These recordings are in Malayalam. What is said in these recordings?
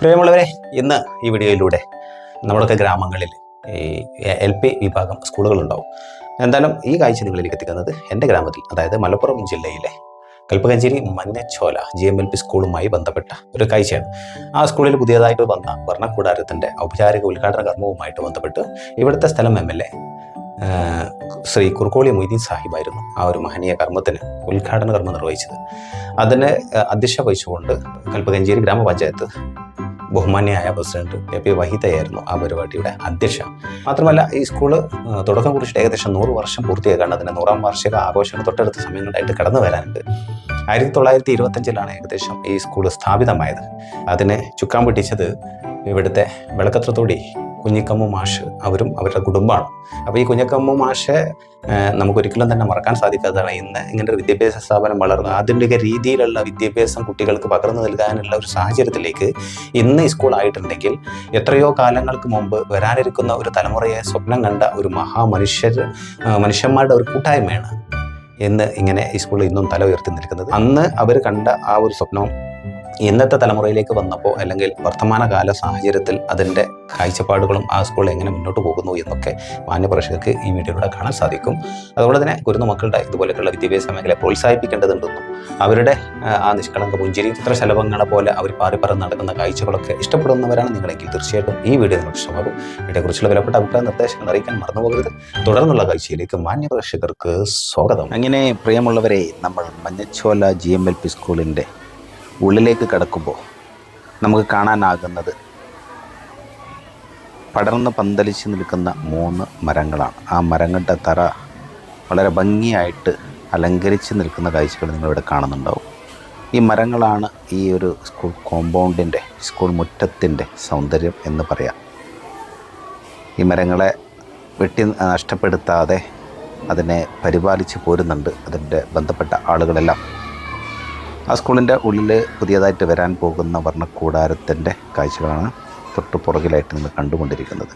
പ്രിയമുള്ളവരെ ഇന്ന് ഈ വീഡിയോയിലൂടെ നമ്മുടെയൊക്കെ ഗ്രാമങ്ങളിൽ ഈ എൽ പി വിഭാഗം സ്കൂളുകളുണ്ടാവും. എന്തായാലും ഈ കാഴ്ച നിങ്ങളിലേക്ക് എത്തിക്കുന്നത് എന്റെ ഗ്രാമത്തിൽ അതായത് മലപ്പുറം ജില്ലയിലെ Kalpakanchery Manjachola G M L P സ്കൂളുമായി ബന്ധപ്പെട്ട ഒരു കാഴ്ചയാണ്. ആ സ്കൂളിൽ പുതിയതായിട്ട് വന്ന ഭരണകൂടാരത്തിന്റെ ഔപചാരിക ഉദ്ഘാടന കർമ്മവുമായിട്ട് ബന്ധപ്പെട്ട് ഇവിടുത്തെ സ്ഥലം M L A Shri Kurukkoli Moideen സാഹിബായിരുന്നു ആ ഒരു മഹനീയ കർമ്മത്തിന് ഉദ്ഘാടന കർമ്മം നിർവഹിച്ചത്. അതിനെ അധ്യക്ഷ വഹിച്ചുകൊണ്ട് കൽപ്പകഞ്ചേരി ഗ്രാമപഞ്ചായത്ത് ബഹുമാന്യായ പ്രസിഡന്റ് എ പി വഹിതയായിരുന്നു ആ പരിപാടിയുടെ അധ്യക്ഷ മാത്രമല്ല ഈ സ്കൂൾ തുടക്കം കുറിച്ചിട്ട് ഏകദേശം നൂറ് വർഷം പൂർത്തിയാക്കാണ്. അതിന്റെ നൂറാം വാർഷിക ആഘോഷങ്ങൾ തൊട്ടടുത്ത സമയങ്ങളായിട്ട് കടന്നു വരാനുണ്ട്. ആയിരത്തി തൊള്ളായിരത്തി ഇരുപത്തഞ്ചിലാണ് ഏകദേശം ഈ സ്കൂൾ സ്ഥാപിതമായത്. അതിനെ ചുക്കാൻ പിടിച്ചത് ഇവിടുത്തെ വിളക്കത്രത്തോടി കുഞ്ഞിക്കമ്മു മാഷ് അവരും അവരുടെ കുടുംബമാണ്. അപ്പോൾ ഈ കുഞ്ഞിക്കമ്മു മാഷെ നമുക്കൊരിക്കലും തന്നെ മറക്കാൻ സാധിക്കാത്തതാണ് ഇന്ന് ഇങ്ങനെ വിദ്യാഭ്യാസ സ്ഥാപനം വളർന്നു ആധുനിക രീതിയിലുള്ള വിദ്യാഭ്യാസം കുട്ടികൾക്ക് പകർന്നു നൽകാനുള്ള ഒരു സാഹചര്യത്തിലേക്ക് ഇന്ന് ഈ സ്കൂൾ ആയിട്ടുണ്ടെങ്കിൽ എത്രയോ കാലങ്ങൾക്ക് മുമ്പ് വരാനിരിക്കുന്ന ഒരു തലമുറയെ സ്വപ്നം കണ്ട ഒരു മഹാമനുഷ്യർ മനുഷ്യന്മാരുടെ ഒരു കൂട്ടായ്മയാണ് എന്ന് ഇങ്ങനെ ഈ സ്കൂളിൽ ഇന്നും തല ഉയർത്തി നിൽക്കുന്നത്. അന്ന് അവർ കണ്ട ആ ഒരു സ്വപ്നം ഇന്നത്തെ തലമുറയിലേക്ക് വന്നപ്പോൾ അല്ലെങ്കിൽ വർത്തമാനകാല സാഹചര്യത്തിൽ അതിന്റെ കാഴ്ചപ്പാടുകളും ആ സ്കൂൾ എങ്ങനെ മുന്നോട്ട് പോകുന്നു എന്നൊക്കെ മാന്യപ്രേക്ഷകർക്ക് ഈ വീഡിയോയിലൂടെ കാണാൻ സാധിക്കും. അതുപോലെ തന്നെ കുരുന്നു മക്കളുടെ ഇതുപോലെയുള്ള വിദ്യാഭ്യാസ മേഖല പ്രോത്സാഹിപ്പിക്കേണ്ടതുണ്ടെന്നും അവരുടെ ആ, നിഷ്കളങ്ക പുഞ്ചിരി ചിത്രശലഭങ്ങളെ പോലെ അവർ പാറിപ്പറന്ന് നടക്കുന്ന കാഴ്ചകളൊക്കെ ഇഷ്ടപ്പെടുന്നവരാണ് നിങ്ങളെങ്കിൽ തീർച്ചയായിട്ടും ഈ വീഡിയോ നിങ്ങൾ ഇഷ്ടമാകും. ഇതിനെക്കുറിച്ചുള്ള വിലപ്പെട്ട അഭിപ്രായ നിർദ്ദേശങ്ങൾ അറിയിക്കാൻ മറന്നുപോകരുത്. തുടർന്നുള്ള കാഴ്ചയിലേക്ക് മാന്യപ്രേക്ഷകർക്ക് സ്വാഗതം. അങ്ങനെ പ്രിയമുള്ളവരെ നമ്മൾ Manjachola G M L P സ്കൂളിന്റെ ഉള്ളിലേക്ക് കടക്കുമ്പോൾ നമുക്ക് കാണാനാകുന്നത് പടർന്ന് പന്തലിച്ച് നിൽക്കുന്ന മൂന്ന് മരങ്ങളാണ്. ആ മരങ്ങളുടെ തറ വളരെ ഭംഗിയായിട്ട് അലങ്കരിച്ച് നിൽക്കുന്ന കാഴ്ചകൾ നിങ്ങളിവിടെ കാണുന്നുണ്ടാവും. ഈ മരങ്ങളാണ് ഈ ഒരു സ്കൂൾ കോമ്പൗണ്ടിന്റെ സ്കൂൾ മുറ്റത്തിന്റെ സൗന്ദര്യം എന്ന് പറയാം. ഈ മരങ്ങളെ വെട്ടി നഷ്ടപ്പെടുത്താതെ അതിനെ പരിപാലിച്ച് പോരുന്നുണ്ട് അതിന്റെ ബന്ധപ്പെട്ട ആളുകളെല്ലാം. ആ സ്കൂളിന്റെ ഉള്ളിൽ പുതിയതായിട്ട് വരാൻ പോകുന്ന വർണക്കൂടാരത്തിന്റെ കാഴ്ചകളാണ്. തൊട്ട് പുറകിലായിട്ട് നിങ്ങൾ കണ്ടുകൊണ്ടിരിക്കുന്നത്.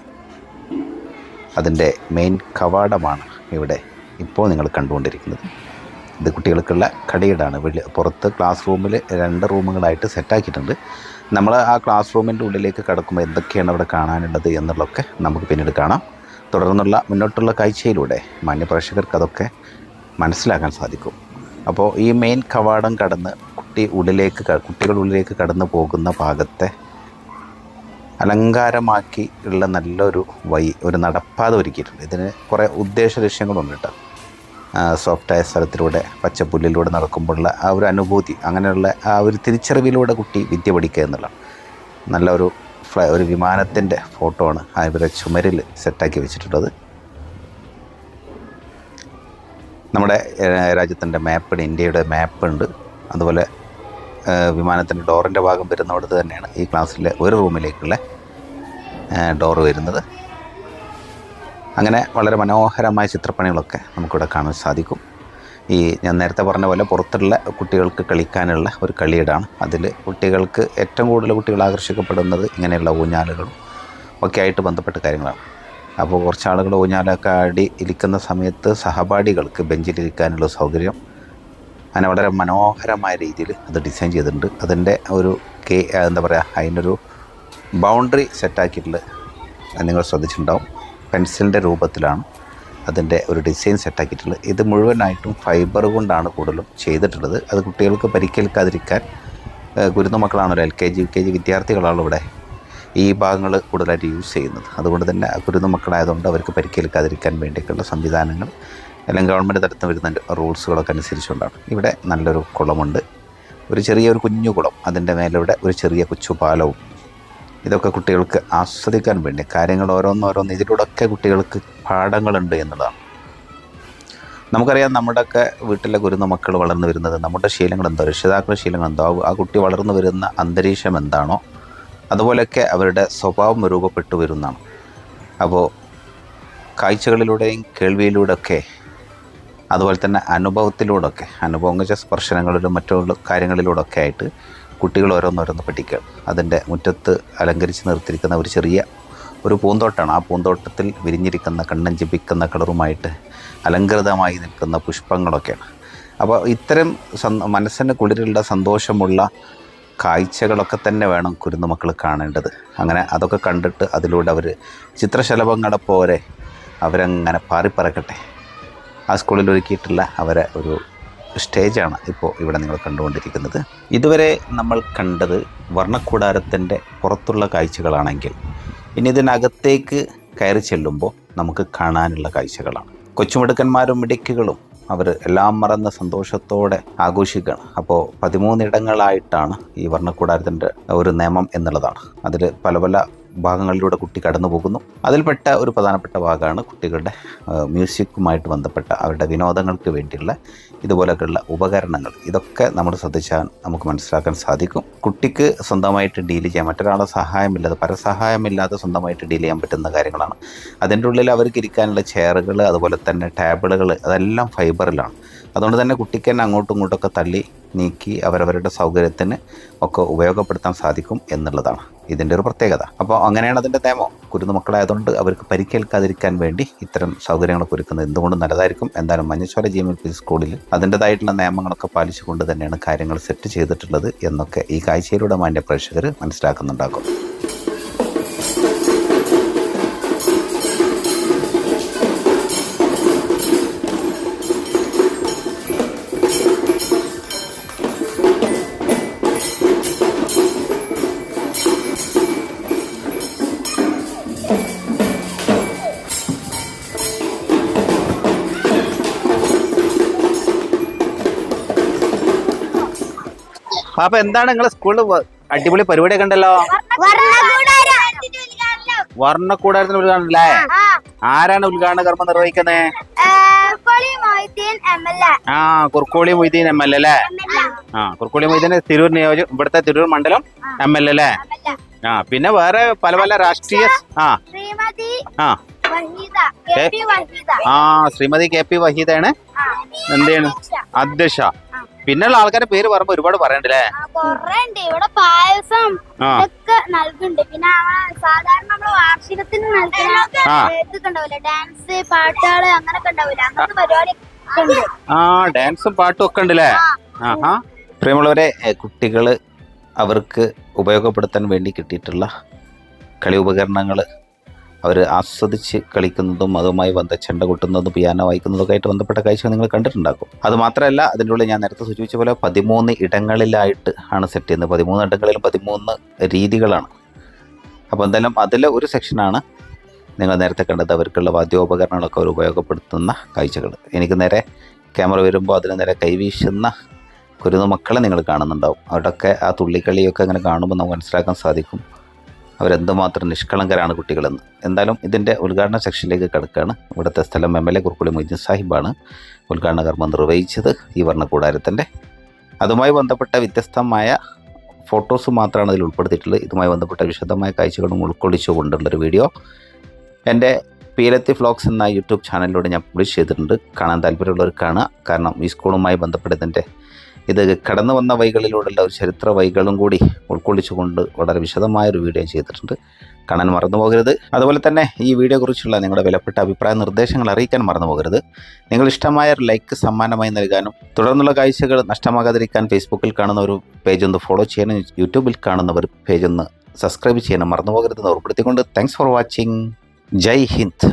അതിന്റെ മെയിൻ കവാടമാണ് ഇവിടെ ഇപ്പോൾ നിങ്ങൾ കണ്ടുകൊണ്ടിരിക്കുന്നത്. ഇത് കുട്ടികൾക്കുള്ള കടയിടാണ് വെളി പുറത്ത് ക്ലാസ് റൂമിൽ രണ്ട് റൂമുകളായിട്ട് സെറ്റാക്കിയിട്ടുണ്ട് നമ്മൾ ആ ക്ലാസ് റൂമിന്റെ ഉള്ളിലേക്ക് കടക്കുമ്പോൾ എന്തൊക്കെയാണ് അവിടെ കാണാനുള്ളത് എന്നുള്ളതൊക്കെ നമുക്ക് പിന്നീട് കാണാം. തുടർന്നുള്ള മുന്നോട്ടുള്ള കാഴ്ചയിലൂടെ മാന്യപ്രേക്ഷകർക്ക് അതൊക്കെ മനസ്സിലാക്കാൻ സാധിക്കും. അപ്പോൾ ഈ മെയിൻ കവാടം കടന്ന് കുട്ടി ഉള്ളിലേക്ക് കുട്ടികളുള്ളിലേക്ക് കടന്നു പോകുന്ന ഭാഗത്തെ അലങ്കാരമാക്കി ഉള്ള നല്ലൊരു വഴി ഒരു നടപ്പാത ഒരുക്കിയിട്ടുണ്ട്. ഇതിന് കുറേ ഉദ്ദേശ ലക്ഷ്യങ്ങളുണ്ട് കേട്ടോ സോഫ്റ്റായ സ്ഥലത്തിലൂടെ പച്ചപ്പുല്ലിലൂടെ നടക്കുമ്പോഴുള്ള ആ ഒരു അനുഭൂതി അങ്ങനെയുള്ള ആ ഒരു തിരിച്ചറിവിലൂടെ കുട്ടി വിദ്യ പഠിക്കുക എന്നുള്ളതാണ്. നല്ല ഒരു ഫ്ലൈ ഒരു വിമാനത്തിന്റെ ഫോട്ടോ ആണ് ആ ഇവരെ ചുമരിൽ സെറ്റാക്കി വെച്ചിട്ടുള്ളത്. നമ്മുടെ രാജ്യത്തിന്റെ മാപ്പ് ഇന്ത്യയുടെ മാപ്പ് ഉണ്ട് അതുപോലെ വിമാനത്തിന്റെ ഡോറിന്റെ ഭാഗം വരുന്നിടത്ത് തന്നെയാണ് ഈ ക്ലാസ്സിലെ ഒരു റൂമിലേക്കുള്ള ഡോറ് വരുന്നത്. അങ്ങനെ വളരെ മനോഹരമായ ചിത്രപ്പണികളൊക്കെ നമുക്കിവിടെ കാണാൻ സാധിക്കും. ഈ ഞാൻ നേരത്തെ പറഞ്ഞ പോലെ പുറത്തുള്ള കുട്ടികൾക്ക് കളിക്കാനുള്ള ഒരു കളിയിടാണ്. അതിൽ കുട്ടികൾക്ക് ഏറ്റവും കൂടുതൽ കുട്ടികൾ ആകർഷിക്കപ്പെടുന്നത് ഇങ്ങനെയുള്ള ഊഞ്ഞാലുകളും ഒക്കെ ആയിട്ട് ബന്ധപ്പെട്ട കാര്യങ്ങളാണ്. അപ്പോൾ കുറച്ച് ആളുകൾ ഊഞ്ഞാലൊക്കെ ആടി ഇരിക്കുന്ന സമയത്ത് സഹപാഠികൾക്ക് ബെഞ്ചിലിരിക്കാനുള്ള സൗകര്യം. അങ്ങനെ വളരെ മനോഹരമായ രീതിയിൽ അത് ഡിസൈൻ ചെയ്തിട്ടുണ്ട്. അതിന്റെ ഒരു കെ എന്താ പറയുക അതിനൊരു ബൗണ്ടറി സെറ്റാക്കിയിട്ടുള്ളത് നിങ്ങൾ ശ്രദ്ധിച്ചിട്ടുണ്ടാവും. പെൻസിലിന്റെ രൂപത്തിലാണ് അതിന്റെ ഒരു ഡിസൈൻ സെറ്റാക്കിയിട്ടുള്ളത്. ഇത് മുഴുവനായിട്ടും ഫൈബർ കൊണ്ടാണ് കൂടുതലും ചെയ്തിട്ടുള്ളത്. അത് കുട്ടികൾക്ക് പരിക്കേൽക്കാതിരിക്കാൻ ഗുരുന്ന മക്കളാണല്ലോ L K G U K G വിദ്യാർത്ഥികളാണ് ഇവിടെ ഈ ഭാഗങ്ങൾ കൂടുതലായിട്ട് യൂസ് ചെയ്യുന്നത്. അതുകൊണ്ട് തന്നെ ഗുരുന്ന മക്കളായതുകൊണ്ട് അവർക്ക് പരിക്കേൽക്കാതിരിക്കാൻ വേണ്ടിയിട്ടുള്ള സംവിധാനങ്ങൾ അല്ലെങ്കിൽ ഗവൺമെന്റ് തരത്തിൽ വരുന്ന റൂൾസുകളൊക്കെ അനുസരിച്ചുകൊണ്ടാണ്. ഇവിടെ നല്ലൊരു കുളമുണ്ട്. ഒരു ചെറിയൊരു കുഞ്ഞു കുളം. അതിന്റെ മേലൂടെ ഒരു ചെറിയ കൊച്ചു പാലവും ഇതൊക്കെ കുട്ടികൾക്ക് ആസ്വദിക്കാൻ വേണ്ടി കാര്യങ്ങൾ ഓരോന്നോരോന്ന് ഇതിലൂടെയൊക്കെ കുട്ടികൾക്ക് പാഠങ്ങളുണ്ട് എന്നുള്ളതാണ്. നമുക്കറിയാം നമ്മുടെയൊക്കെ വീട്ടിലെ കുരുന്ന മക്കൾ വളർന്നു വരുന്നത് നമ്മുടെ ശീലങ്ങൾ എന്തോ രക്ഷിതാക്കളുടെ ശീലങ്ങൾ എന്തോ ആ- കുട്ടി വളർന്നു വരുന്ന അന്തരീക്ഷം എന്താണോ അതുപോലെയൊക്കെ അവരുടെ സ്വഭാവം രൂപപ്പെട്ടു വരുന്നതാണ്. അപ്പോൾ കാഴ്ചകളിലൂടെയും കേൾവിയിലൂടെയൊക്കെ അതുപോലെ തന്നെ അനുഭവത്തിലൂടെയൊക്കെ അനുഭവം വെച്ച സ്പർശനങ്ങളിലും മറ്റുള്ള കാര്യങ്ങളിലൂടെയൊക്കെ ആയിട്ട് കുട്ടികൾ ഓരോന്നോരോന്ന് പഠിക്കുക. അതിന്റെ മുറ്റത്ത് അലങ്കരിച്ച് നിർത്തിയിരിക്കുന്ന ഒരു ചെറിയ ഒരു പൂന്തോട്ടമാണ് ആ പൂന്തോട്ടത്തിൽ വിരിഞ്ഞിരിക്കുന്ന കണ്ണൻ ജപിക്കുന്ന കളറുമായിട്ട് അലങ്കൃതമായി നിൽക്കുന്ന പുഷ്പങ്ങളൊക്കെയാണ്. അപ്പോൾ ഇത്തരം സന് മനസ്സിന് കുളിരുള്ള സന്തോഷമുള്ള കാഴ്ചകളൊക്കെ തന്നെ വേണം കുരുന്നു മക്കൾ കാണേണ്ടത്. അങ്ങനെ അതൊക്കെ കണ്ടിട്ട് അതിലൂടെ അവർ ചിത്രശലഭങ്ങളെ പോലെ അവരങ്ങനെ പാറിപ്പറക്കട്ടെ. ആ സ്കൂളിൽ ഒരുക്കിയിട്ടുള്ള അവരെ ഒരു സ്റ്റേജാണ് ഇപ്പോൾ ഇവിടെ നിങ്ങൾ കണ്ടുകൊണ്ടിരിക്കുന്നത്. ഇതുവരെ നമ്മൾ കണ്ടത് വർണക്കൂടാരത്തിന്റെ പുറത്തുള്ള കാഴ്ചകളാണെങ്കിൽ ഇനി ഇതിനകത്തേക്ക് കയറി ചെല്ലുമ്പോൾ നമുക്ക് കാണാനുള്ള കാഴ്ചകളാണ്. കൊച്ചുമിടുക്കന്മാരും മിടുക്കുകളും അവർ എല്ലാം മറന്ന് സന്തോഷത്തോടെ ആഘോഷിക്കുകയാണ്. അപ്പോൾ പതിമൂന്നിടങ്ങളായിട്ടാണ് ഈ വർണക്കൂടാരത്തിന്റെ ഒരു നിയമം എന്നുള്ളതാണ്. അതിൽ പല പല ഭാഗങ്ങളിലൂടെ കുട്ടി കടന്നു പോകുന്നു. അതിൽപ്പെട്ട ഒരു പ്രധാനപ്പെട്ട ഭാഗമാണ് കുട്ടികളുടെ മ്യൂസിക്കുമായിട്ട് ബന്ധപ്പെട്ട അവരുടെ വിനോദങ്ങൾക്ക് വേണ്ടിയുള്ള ഇതുപോലെയൊക്കെയുള്ള ഉപകരണങ്ങൾ. ഇതൊക്കെ നമ്മൾ ശ്രദ്ധിച്ചാൽ നമുക്ക് മനസ്സിലാക്കാൻ സാധിക്കും. കുട്ടിക്ക് സ്വന്തമായിട്ട് ഡീൽ ചെയ്യാൻ മറ്റൊരാളെ സഹായമില്ലാതെ പരസഹായമില്ലാതെ സ്വന്തമായിട്ട് ഡീൽ ചെയ്യാൻ പറ്റുന്ന കാര്യങ്ങളാണ്. അതിന്റെ ഉള്ളിൽ അവർക്ക് ഇരിക്കാനുള്ള ചെയറുകൾ അതുപോലെ തന്നെ ടേബിളുകൾ അതെല്ലാം ഫൈബറിലാണ്. അതുകൊണ്ട് തന്നെ കുട്ടിക്ക് തന്നെ അങ്ങോട്ടും ഇങ്ങോട്ടൊക്കെ തള്ളി നീക്കി അവരവരുടെ സൗകര്യത്തിന് ഒക്കെ ഉപയോഗപ്പെടുത്താൻ സാധിക്കും എന്നുള്ളതാണ് ഇതിന്റെ ഒരു പ്രത്യേകത. അപ്പോൾ അങ്ങനെയാണ് അതിന്റെ നിയമം. കുരുന്നു മക്കളായതുകൊണ്ട് അവർക്ക് പരിക്കേൽക്കാതിരിക്കാൻ വേണ്ടി ഇത്തരം സൗകര്യങ്ങളൊക്കെ ഒരുക്കുന്നത് എന്തുകൊണ്ടും നല്ലതായിരിക്കും. എന്തായാലും Manjachola G M L P സ്കൂളിൽ അതിന്റെതായിട്ടുള്ള നിയമങ്ങളൊക്കെ പാലിച്ചുകൊണ്ട് തന്നെയാണ് കാര്യങ്ങൾ സെറ്റ് ചെയ്തിട്ടുള്ളത് എന്നൊക്കെ ഈ കാഴ്ചയിലൂടെ മാന്യ പ്രേക്ഷകർ മനസ്സിലാക്കുന്നുണ്ടാകും. പാപ്പ എന്താണ് നിങ്ങളെ സ്കൂളിൽ അടിപൊളി പരിപാടിയൊക്കെ ഉണ്ടല്ലോ? വർണക്കൂടാരത്തിന് ഉദ്ഘാടനല്ലേ? ആരാണ് ഉദ്ഘാടന കർമ്മം നിർവഹിക്കുന്നത് ആ Kurukkoli Moideen M L A അല്ലേ? ആ കുർക്കോളി മൊയ്തീൻ തിരൂർ നിയോജക ഇവിടുത്തെ തിരൂർ മണ്ഡലം എം എൽ എ അല്ലേ? ആ പിന്നെ വേറെ പല പല രാഷ്ട്രീയ ആ. ആ. ആ ശ്രീമതി കെ പി വഹീദാണ്. എന്താണ്? അധ്യക്ഷ. പിന്നെയുള്ള ആൾക്കാരുടെ പേര് പറയുമ്പോ ഒരുപാട് പറയണ്ടല്ലേ? ഇവിടെ പായസം ഒക്കെ നൽകുന്നുണ്ട്. പിന്നെ സാധാരണ നമ്മൾ വാർഷികത്തിന് നൽകുന്ന ഇതൊക്കെ ഉണ്ടാവില്ല ഡാൻസ് പാട്ടുകൾ അങ്ങനൊക്കെ ഉണ്ടാവില്ല അങ്ങനത്തെ പരിപാടി ആ ഡാൻസും പാട്ടും ഒക്കെ ഉണ്ടല്ലേ? ആഹാ. പ്രിയമുള്ളവരെ കുട്ടികൾ അവർക്ക് ഉപയോഗപ്പെടുത്താൻ വേണ്ടി കിട്ടിയിട്ടുള്ള കളി ഉപകരണങ്ങൾ അവർ ആസ്വദിച്ച് കളിക്കുന്നതും അതുമായി ബന്ധ ചെണ്ട കൊട്ടുന്നതും പിയാനോ വായിക്കുന്നതൊക്കെ ആയിട്ട് ബന്ധപ്പെട്ട കാഴ്ചകൾ നിങ്ങൾ കണ്ടിട്ടുണ്ടാക്കും. അത് മാത്രമല്ല അതിന്റെ ഉള്ളിൽ ഞാൻ നേരത്തെ സൂചിപ്പിച്ച പോലെ പതിമൂന്ന് ഇടങ്ങളിലായിട്ട് ആണ് സെറ്റ് ചെയ്യുന്നത്. പതിമൂന്ന് ഇടങ്ങളിലും പതിമൂന്ന് രീതികളാണ്. അപ്പോൾ എന്തായാലും അതിലെ ഒരു സെക്ഷനാണ് നിങ്ങൾ നേരത്തെ കണ്ടത്. അവർക്കുള്ള വാദ്യോപകരണങ്ങളൊക്കെ അവർ ഉപയോഗപ്പെടുത്തുന്ന കാഴ്ചകൾ. എനിക്ക് നേരെ ക്യാമറ വരുമ്പോൾ അതിന് നേരെ കൈവീശുന്ന കുരുന്നു മക്കളെ നിങ്ങൾ കാണുന്നുണ്ടാവും. അവരുടെയൊക്കെ ആ തുള്ളിക്കളിയൊക്കെ അങ്ങനെ കാണുമ്പോൾ നമുക്ക് മനസ്സിലാക്കാൻ സാധിക്കും. അവരെന്തുമാത്രം നിഷ്കളങ്കരാണ് കുട്ടികളെന്ന്. എന്തായാലും ഇതിന്റെ ഉദ്ഘാടന സെക്ഷനിലേക്ക് കിടക്കുകയാണ്. ഇവിടുത്തെ സ്ഥലം M L A Kurukkoli Moideen സാഹിബാണ് ഉദ്ഘാടന കർമ്മം നിർവഹിച്ചത് ഈ വർണകൂടാരത്തിന്റെ അതുമായി ബന്ധപ്പെട്ട വ്യത്യസ്തമായ ഫോട്ടോസ് മാത്രമാണ് അതിൽ ഉൾപ്പെടുത്തിയിട്ടുള്ളത്. ഇതുമായി ബന്ധപ്പെട്ട വിശദമായ കാഴ്ചകളും ഉൾക്കൊള്ളിച്ചുകൊണ്ടുള്ളൊരു വീഡിയോ. എന്റെ പീലത്തി ഫ്ലോക്സ് എന്ന യൂട്യൂബ് ചാനലിലൂടെ ഞാൻ പബ്ലിഷ് ചെയ്തിട്ടുണ്ട്. കാണാൻ താല്പര്യമുള്ളവർ കാണുക. കാരണം ഈ സ്കൂളുമായി ബന്ധപ്പെട്ടതിന്റെ ഇത് കടന്നു വന്ന വൈകളിലൂടെയുള്ള ഒരു ചരിത്ര വൈകളും കൂടി ഉൾക്കൊള്ളിച്ചുകൊണ്ട് വളരെ വിശദമായ ഒരു വീഡിയോ ചെയ്തിട്ടുണ്ട്. കാണാൻ മറന്നു പോകരുത്. അതുപോലെ തന്നെ ഈ വീഡിയോ കുറിച്ചുള്ള നിങ്ങളുടെ വിലപ്പെട്ട അഭിപ്രായ നിർദ്ദേശങ്ങൾ അറിയിക്കാൻ മറന്നു പോകരുത്. നിങ്ങൾ ഇഷ്ടമായ ഒരു ലൈക്ക് സമ്മാനമായി നൽകാനും തുടർന്നുള്ള കാഴ്ചകൾ നഷ്ടമാകാതിരിക്കാൻ ഫേസ്ബുക്കിൽ കാണുന്ന ഒരു പേജ് ഒന്ന് ഫോളോ ചെയ്യാനും യൂട്യൂബിൽ കാണുന്നവർ പേജ് ഒന്ന് സബ്സ്ക്രൈബ് ചെയ്യാനും മറന്നു പോകരുതെന്ന് ഓർപ്പെടുത്തിക്കൊണ്ട് thanks for watching Jai Hind.